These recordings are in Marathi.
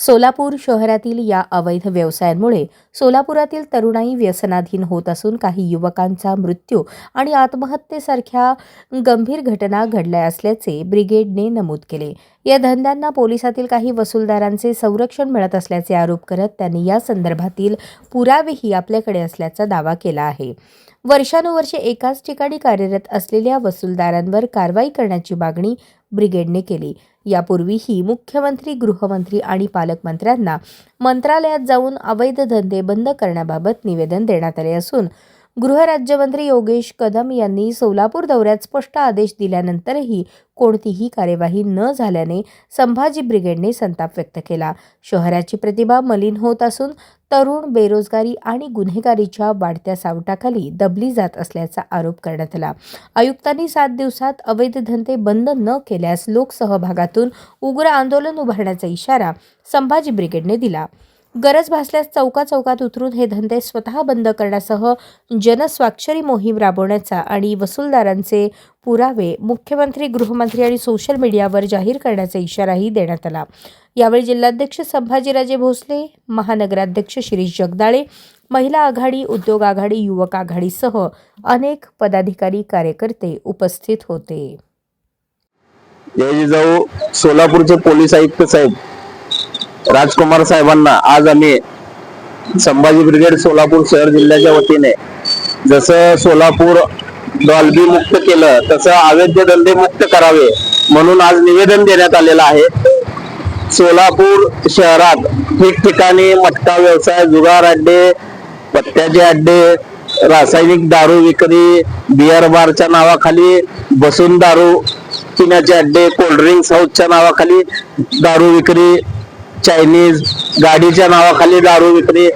सोलापूर शहरातील या अवैध व्यवसायांमुळे सोलापुरातील तरुणाई व्यसनाधीन होत असून काही युवकांचा मृत्यू आणि आत्महत्येसारख्या गंभीर घटना घडल्या असल्याचे ब्रिगेडने नमूद केले. या धंद्यांना पोलिसातील काही वसूलदारांचे संरक्षण मिळत असल्याचे आरोप करत त्यांनी या संदर्भातील पुरावेही आपल्याकडे असल्याचा दावा केला आहे. वर्षानुवर्षे एकाच ठिकाणी कार्यरत असलेल्या वसूलदारांवर कारवाई करण्याची मागणी ब्रिगेडने केली. यापूर्वीही मुख्यमंत्री गृहमंत्री आणि पालकमंत्र्यांना मंत्रालयात जाऊन अवैध धंदे बंद करण्याबाबत निवेदन देण्यात आले असून गृहराज्यमंत्री योगेश कदम यांनी सोलापूर दौऱ्यात स्पष्ट आदेश दिल्यानंतरही कोणतीही कार्यवाही न झाल्याने संभाजी ब्रिगेडने संताप व्यक्त केला. शहराची प्रतिभा मलिन होत असून तरुण बेरोजगारी आणि गुन्हेगारीच्या वाढत्या सावटाखाली दबली जात असल्याचा आरोप करण्यात आला. आयुक्तांनी सात दिवसात अवैध धंदे बंद न केल्यास लोकसहभागातून उग्र आंदोलन उभारण्याचा इशारा संभाजी ब्रिगेडने दिला. गरज भासल्यास चौका चौकात उतरून हे धंदे स्वतः बंद करण्यासह जनस्वाक्षरी मोहीम राबवण्याचा आणि वसूलदारांचे पुरावे मुख्यमंत्री गृहमंत्री आणि सोशल मीडियावर जाहीर करण्याचा इशाराही देण्यात आला. यावेळी जिल्हाध्यक्ष संभाजीराजे भोसले महानगराध्यक्ष शिरीष जगदाळे महिला आघाडी उद्योग आघाडी युवक आघाडीसह अनेक पदाधिकारी कार्यकर्ते उपस्थित होते. जय जिजाऊ सोलापूरचे पोलीस आयुक्त साहेब राजकुमार साहेबांना आज आम्ही संभाजी ब्रिगेड सोलापूर शहर जिल्ह्याच्या वतीने जसं सोलापूर डॉल्बी मुक्त केलं तसं अवैध धंदे मुक्त करावे म्हणून आज निवेदन देण्यात आलेलं आहे. सोलापूर शहरात ठिकठिकाणी मटका व्यवसाय जुगार अड्डे पत्त्याचे अड्डे रासायनिक दारू विक्री बिअर बारच्या नावाखाली बसून दारू पिण्याचे अड्डे कोल्ड्रिंक्स हाऊसच्या नावाखाली दारू विक्री चायनीज गाडीच्या नावाखाली दारू विक्री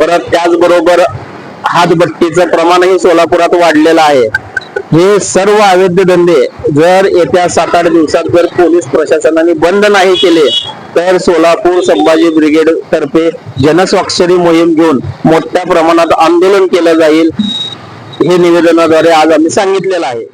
परत त्याचबरोबर हातबट्टीचं प्रमाणही सोलापुरात वाढलेलं आहे. हे सर्व अवैध धंदे जर येत्या सात आठ दिवसात जर पोलीस प्रशासनाने बंद नाही केले तर सोलापूर संभाजी ब्रिगेड तर्फे जनस्वाक्षरी मोहीम घेऊन मोठ्या प्रमाणात आंदोलन केलं जाईल हे निवेदनाद्वारे आज आम्ही सांगितलेलं आहे.